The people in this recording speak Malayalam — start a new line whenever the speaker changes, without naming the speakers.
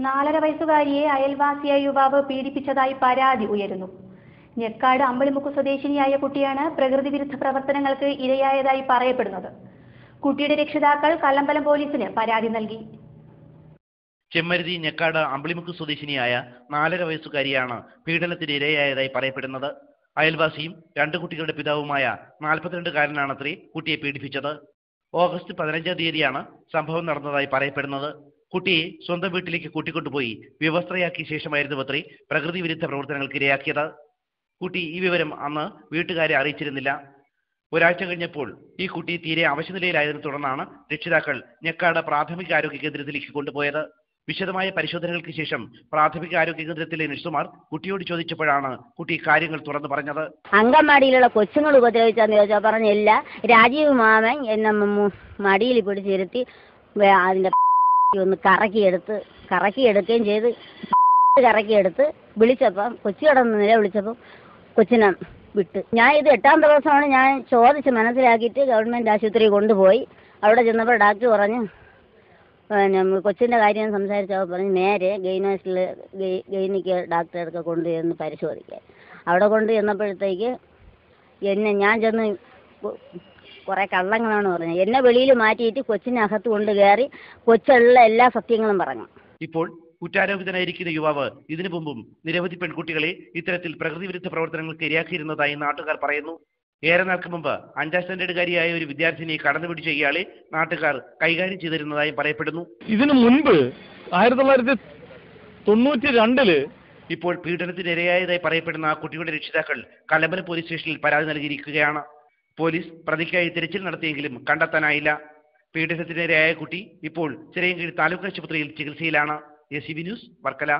നാലര വയസ്സുകാരിയെ അയൽവാസിയായ യുവാവ് പീഡിപ്പിച്ചതായി പരാതി ഉയരുന്നു. ഞെക്കാട് അമ്പളിമുക്ക് സ്വദേശിനിയായ കുട്ടിയാണ് പ്രകൃതി വിരുദ്ധ പ്രവർത്തനങ്ങൾക്ക് ഇരയായതായി പറയപ്പെടുന്നത്. കുട്ടിയുടെ രക്ഷിതാക്കൾ കല്ലമ്പലം പോലീസിന് പരാതി നൽകി.
ചെമ്മരുതി ഞെക്കാട് അമ്പിളിമുക്ക് സ്വദേശിനിയായ നാലര വയസ്സുകാരിയാണ് പീഡനത്തിന് ഇരയായതായി പറയപ്പെടുന്നത്. അയൽവാസിയും രണ്ട് കുട്ടികളുടെ പിതാവുമായ നാൽപ്പത്തിരണ്ടുകാരനാണത്രേ കുട്ടിയെ പീഡിപ്പിച്ചത്. ഓഗസ്റ്റ് പതിനഞ്ചാം തീയതിയാണ് സംഭവം നടന്നതായി പറയപ്പെടുന്നത്. കുട്ടിയെ സ്വന്തം വീട്ടിലേക്ക് കൂട്ടിക്കൊണ്ടുപോയി വ്യവസ്ഥയാക്കിയ ശേഷമായിരുന്നു അത്രേ പ്രകൃതി വിരുദ്ധ പ്രവർത്തനങ്ങൾക്ക് ഇരയാക്കിയത്. കുട്ടി ഈ വിവരം അന്ന് വീട്ടുകാരെ അറിയിച്ചിരുന്നില്ല. ഒരാഴ്ച കഴിഞ്ഞപ്പോൾ ഈ കുട്ടി തീരെ അവശനിലയിലായതിനെ തുടർന്നാണ് രക്ഷിതാക്കൾ ഞെക്കാട് പ്രാഥമിക ആരോഗ്യ കേന്ദ്രത്തിലേക്ക് കൊണ്ടുപോയത്. വിശദമായ പരിശോധനകൾക്ക് ശേഷം പ്രാഥമിക ആരോഗ്യ കേന്ദ്രത്തിലെ നഴ്സുമാർ കുട്ടിയോട് ചോദിച്ചപ്പോഴാണ് കുട്ടി കാര്യങ്ങൾ തുറന്നു പറഞ്ഞത്.
അങ്കമാടിയിലുള്ള കൊച്ചുങ്ങൾ ഉപദ്രവിച്ചാന്ന് ചോദിച്ചാൽ പറഞ്ഞില്ല രാജീവ് മാമൻ എന്ന മടിയിൽ പിടിച്ചിരുത്തി അതിന്റെ ഒന്ന് കറക്കിയെടുത്ത് കറക്കിയെടുക്കുകയും ചെയ്ത് കറക്കിയെടുത്ത് വിളിച്ചപ്പം കൊച്ചു കിടന്ന് നില വിളിച്ചപ്പം കൊച്ചിനെ വിട്ട്. ഞാൻ ഇത് എട്ടാം ദിവസമാണ് ഞാൻ ചോദിച്ച് മനസ്സിലാക്കിയിട്ട് ഗവൺമെന്റ് ആശുപത്രി കൊണ്ടുപോയി. അവിടെ ചെന്നപ്പോൾ ഡാക്ടർ പറഞ്ഞു പിന്നെ കൊച്ചിന്റെ കാര്യം സംസാരിച്ചപ്പോൾ പറഞ്ഞു നേരെ ഗൈനോസിൽ ഗൈനിക്ക് ഡോക്ടറെ അടുക്ക കൊണ്ടുചെന്ന് പരിശോധിക്കാൻ. അവിടെ കൊണ്ട് ചെന്നപ്പോഴത്തേക്ക് എന്നെ ഞാൻ ചെന്ന് കുറേ കള്ളങ്ങളാണ് പറഞ്ഞത്. എന്നെ വെളിയിൽ മാറ്റിയിട്ട് കൊച്ചിനെ അകത്ത് കൊണ്ട് കയറി കൊച്ചുള്ള എല്ലാ സത്യങ്ങളും പറഞ്ഞു.
ഇപ്പോൾ കുറ്റാരോപിതനായിരിക്കുന്ന യുവാവ് ഇതിനു മുമ്പും നിരവധി പെൺകുട്ടികളെ ഇത്തരത്തിൽ പ്രകൃതി വിരുദ്ധ പ്രവർത്തനങ്ങൾക്ക് ഇരയാക്കിയിരുന്നതായി നാട്ടുകാർ പറയുന്നു. ഏറെ നാൾക്ക് മുമ്പ് അഞ്ചാം സ്റ്റാൻഡേർഡുകാരിയായ ഒരു വിദ്യാർത്ഥിനിയെ കടന്നുപിടിച്ച ഇയാളെ നാട്ടുകാർ കൈകാര്യം ചെയ്തിരുന്നതായും പറയപ്പെടുന്നു.
ഇതിനു മുൻപ് ആയിരത്തി തൊള്ളായിരത്തി തൊണ്ണൂറ്റി രണ്ടിൽ
ഇപ്പോൾ പീഡനത്തിനിരയായതായി പറയപ്പെടുന്ന ആ കുട്ടിയുടെ രക്ഷിതാക്കൾ കലമ്പല പോലീസ് സ്റ്റേഷനിൽ പരാതി നൽകിയിരിക്കുകയാണ്. പോലീസ് പ്രതിക്കായി തിരച്ചിൽ നടത്തിയെങ്കിലും കണ്ടെത്താനായില്ല. പീഡനത്തിനിരയായ കുട്ടി ഇപ്പോൾ ചിറയൻകീഴ് താലൂക്ക് ആശുപത്രിയിൽ ചികിത്സയിലാണ്. A news Varkala.